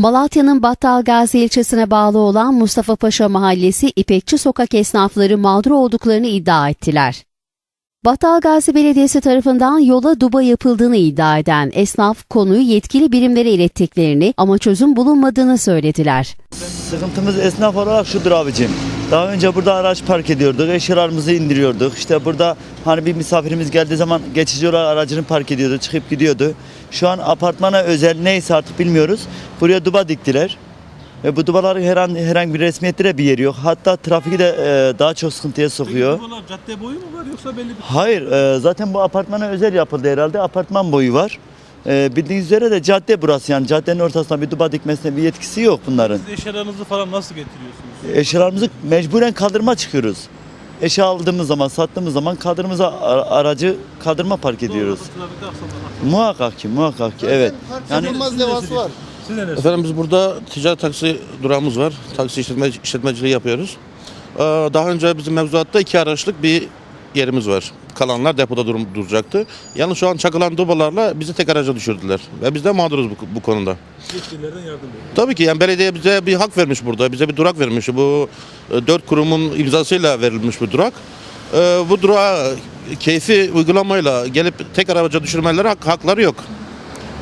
Malatya'nın Battalgazi ilçesine bağlı olan Mustafa Paşa Mahallesi İpekçi Sokak esnafları mağdur olduklarını iddia ettiler. Battalgazi Belediyesi tarafından yola duba yapıldığını iddia eden esnaf konuyu yetkili birimlere ilettiklerini ama çözüm bulunmadığını söylediler. Sıkıntımız esnaf olarak şudur abicim. Daha önce burada araç park ediyorduk, eşyalarımızı indiriyorduk. İşte burada hani bir misafirimiz geldiği zaman geçici olarak aracını park ediyordu, çıkıp gidiyordu. Şu an apartmana özel neyse artık bilmiyoruz. Buraya duba diktiler. Ve bu dubaların herhangi, herhangi bir resmiyette bir yeri yok. Hatta trafiği de e, daha çok sıkıntıya sokuyor. Peki dubalar cadde boyu mu var yoksa belli bir... Hayır, e, zaten bu apartmana özel yapıldı herhalde. Apartman boyu var. E, bildiğiniz üzere de cadde burası yani caddenin ortasına bir duba dikmesine bir yetkisi yok bunların. Siz eşyalarınızı falan nasıl getiriyorsunuz? Eşyalarımızı mecburen kaldırıma çıkıyoruz. Eşya aldığımız zaman, sattığımız zaman kaldırımıza aracı kaldırıma park ediyoruz. Muhakkak ki, muhakkak ki. Evet. Yani Olmaz levhası var. Siz? Efendim biz burada ticaret taksi durağımız var. Taksi işletme, işletmeciliği yapıyoruz. Ee, Daha önce bizim mevzuatta iki araçlık bir yerimiz var. Kalanlar depoda durum, duracaktı. Yalnız şu an çakılan dubalarla bizi tek araca düşürdüler. Ve biz de mağduruz bu, bu konuda. Yetkililerden yardım ediyor. Tabii ki yani belediye bize bir hak vermiş burada. Bize bir durak vermiş. Bu e, dört kurumun imzasıyla verilmiş bir durak. Ee, Bu durağa keyfi uygulamayla gelip tek araca düşürmeleri hak, hakları yok.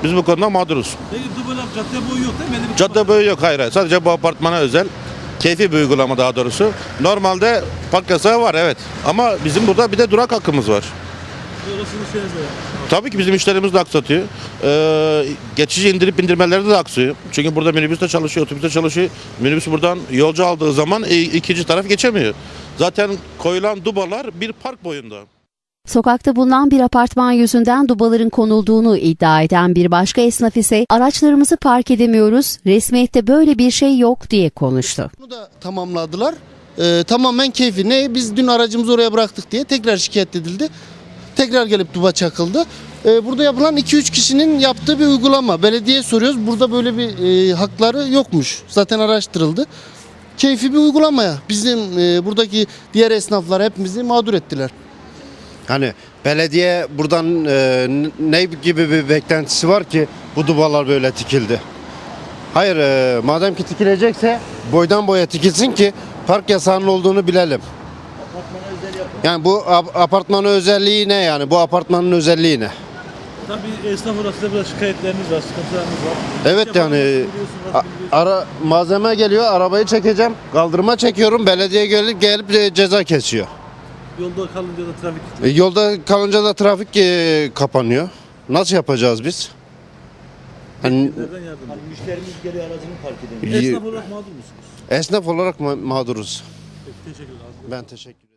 Biz bu konuda mağduruz. Peki dubalar cadde boyu yok değil mi? Cadde boyu yok hayır. hayır. Sadece bu apartmana özel. Keyfi bir uygulama daha doğrusu. Normalde park yasağı var evet. Ama bizim burada bir de durak hakkımız var. Tabii ki bizim işlerimiz de aksatıyor. Ee, geçici indirip indirmelerde de aksıyor. Çünkü burada minibüs de çalışıyor, otobüs de çalışıyor. Minibüs buradan yolcu aldığı zaman ikinci taraf geçemiyor. Zaten koyulan dubalar bir park boyunda. Sokakta bulunan bir apartman yüzünden dubaların konulduğunu iddia eden bir başka esnaf ise araçlarımızı park edemiyoruz, resmiyette böyle bir şey yok diye konuştu. Bunu da tamamladılar. Ee, tamamen keyfi. Ne? Biz dün aracımızı oraya bıraktık diye tekrar şikayet edildi. Tekrar gelip duba çakıldı. Ee, burada yapılan 2-3 kişinin yaptığı bir uygulama. Belediye soruyoruz. Burada böyle bir e, hakları yokmuş. Zaten araştırıldı. Keyfi bir uygulamaya. Bizim e, buradaki diğer esnaflar hepimizi mağdur ettiler. Hani belediye buradan e, ne gibi bir beklentisi var ki bu dubalar böyle tikildi? Hayır e, madem ki tikilecekse boydan boya tikilsin ki park yasağının olduğunu bilelim. Yani bu ap- apartmanın özelliği ne yani? Bu apartmanın özelliği ne? Tabii esnaf orasında biraz şikayetleriniz var, sıkıntılarınız var. Evet İş yani ara malzeme geliyor, arabayı çekeceğim, kaldırıma çekiyorum, belediye gelip gelip ceza kesiyor. Yolda kalınca da trafik E, Yolda kalınca da trafik e, kapanıyor. Nasıl yapacağız biz? Hani nereden yardım ediyor? müşterimiz geliyor aracını park ediyor. Esnaf olarak mağdur musunuz? esnaf olarak ma- mağduruz. Peki, teşekkür ederim. Ben teşekkür